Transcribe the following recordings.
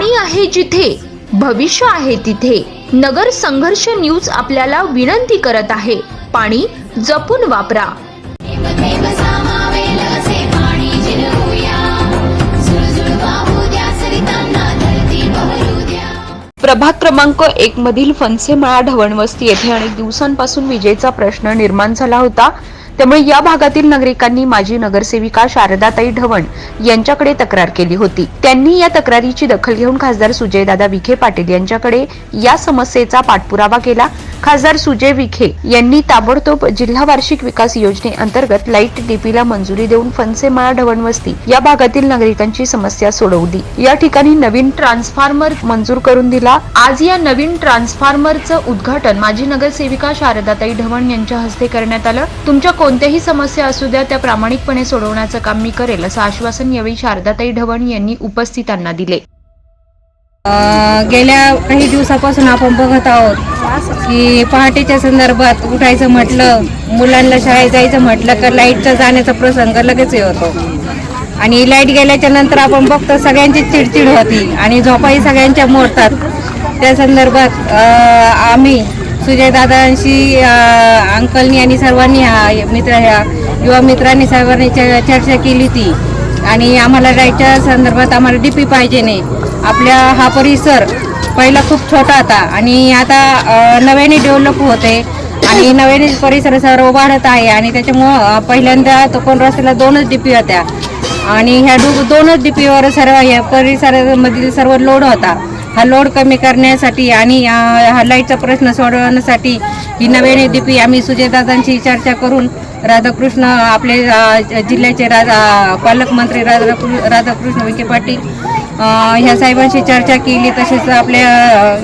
पाणी आहे जिथे भविष्य आहे तिथे नगर संघर्ष न्यूज आपल्याला विनंती करत आहे. पाणी जपून वापरा. प्रभाग क्रमांक एक मधील फणसेमळा ढवणवस्ती येथे अनेक दिवसांपासून विजेचा प्रश्न निर्माण झाला होता. त्यामुळे या भागातील नागरिकांनी माजी नगरसेविका शारदाताई ढवण यांच्याकडे तक्रार केली होती. त्यांनी या तक्रारीची दखल घेऊन खासदार सुजयदादा विखे पाटील यांच्याकडे या समस्येचा पाठपुरावा केला. खासदार सुजय विखे यांनी ताबडतोब जिल्हा वार्षिक विकास योजनेअंतर्गत लाइट डीपीला मंजुरी देऊन फणसेमाळा ढवणवस्ती या भागातील नागरिकांची समस्या सोडवली. या ठिकाणी नवीन ट्रान्सफॉर्मर मंजूर करून दिला. आज या नवीन ट्रान्सफॉर्मरचं उद्घाटन माजी नगरसेविका शारदाताई ढवण यांच्या हस्ते करण्यात आलं. तुमच्या कोणत्याही समस्या असू द्या त्या प्रामाणिकपणे सोडवण्याचं काम मी करेल असं आश्वासन यावेळी शारदाताई ढवण यांनी उपस्थितांना दिले. गेल्या काही दिवसापासून आपण बघत आहोत की पहाटेच्या संदर्भात उठायचं म्हटलं मुलांना शाळेत जायचं म्हटलं तर लाईटचा जाण्याचा प्रसंग लगेच होतो. आणि लाइट गेल्याच्यानंतर आपण बघतो सगळ्यांची चिडचिड होती आणि झोपाही सगळ्यांच्या मोडतात. त्या संदर्भात आम्ही सुजयदादांशी अंकलनी आणि सर्वांनी हा मित्र ह्या युवा मित्रांनी सर्वांनी च- चर्चा केली होती आणि आम्हाला लाईटच्या संदर्भात आम्हाला डी पी पाहिजे नाही आपल्या हा परिसर पहिला खूप छोटा होता. आणि आता नव्याने डेव्हलप होते. आणि नव्याने परिसर सर्व वाढत आहे. आणि त्याच्यामुळं पहिल्यांदा तो कोण रस्त्याला दोनच डीपी होत्या. आणि ह्या डु दोनच डीपीवर सर्व या परिसरामधील सर्व लोड होता. हा लोड कमी करण्यासाठी आणि हा लाईटचा प्रश्न सोडवण्यासाठी ही नव्याने डीपी आम्ही सुजयदादांशी चर्चा करून राधाकृष्ण आपले जिल्ह्याचे राजा पालकमंत्री राधाकृ राधाकृष्ण विखे पाटील ह्या साहेबांशी चर्चा केली. तसेच आपल्या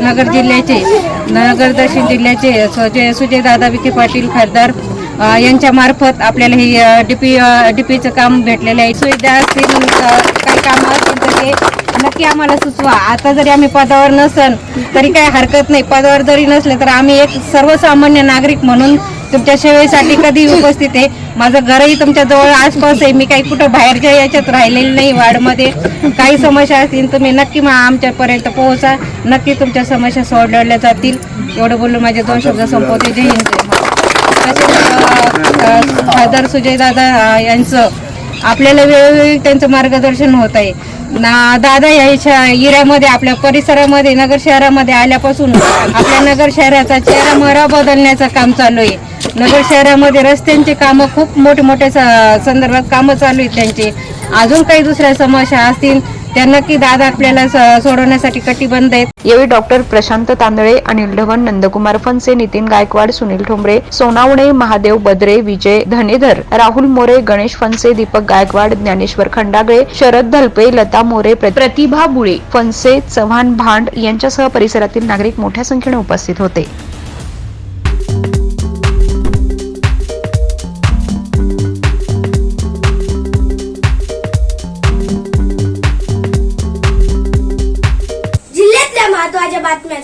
नगर जिल्ह्याचे नगर दक्षिण जिल्ह्याचे सुजय सुजयदादा विखे पाटील खासदार यांच्यामार्फत यांच्या मार्फत आपल्याला हे डीपी डीपीचं काम भेटलेलं आहे. सुविधा असतील काही कामं असतील तर ते नक्की आम्हाला सुचवा. आता जरी आम्ही पदावर नसन तरी काही हरकत नाही. पदावर जरी नसले तर आम्ही एक सर्वसामान्य नागरिक म्हणून तुमच्या सेवेसाठी कधी उपस्थित आहे. माझं घरही तुमच्या जवळ आसपास आहे. मी काही कुठं बाहेरच्या याच्यात राहिलेली नाही वाडमध्ये काही समस्या असतील तुम्ही नक्की आमच्यापर्यंत पोहोचा. नक्की तुमच्या समस्या सोडवल्या जातील. एवढं बोलून माझे दोन शब्द संपवते. जय हिंद. तसेच खासदार सुजयदादा यांचं आपल्याला वेळोवेळी त्यांचं मार्गदर्शन होत आहे. ना दादा या इऱ्यामध्ये आपल्या परिसरामध्ये नगर शहरामध्ये आल्यापासून आपल्या नगर शहराचा चेहरा मरा बदलण्याचं काम चालू आहे. नगर शहरामध्ये रस्त्यांचे कामं खूप मोठे मोठ्या स- संदर्भात कामं चालू आहेत त्यांचे. अजून काही दुसऱ्या समस्या असतील त्या नक्की दादा आपल्याला सोडवण्यासाठी कटिबंध आहेत. यावेळी डॉक्टर प्रशांत तांदळे अनिल ढवण नंदकुमार फनसे नितीन गायकवाड सुनील ठोंबरे सोनावणे महादेव बद्रे विजय धनेधर राहुल मोरे गणेश फनसे दीपक गायकवाड ज्ञानेश्वर खंडागळे शरद धलपे लता मोरे प्रतिभा बुळे फनसे चव्हाण भांड यांच्यासह परिसरातील नागरिक मोठ्या संख्येने उपस्थित होते.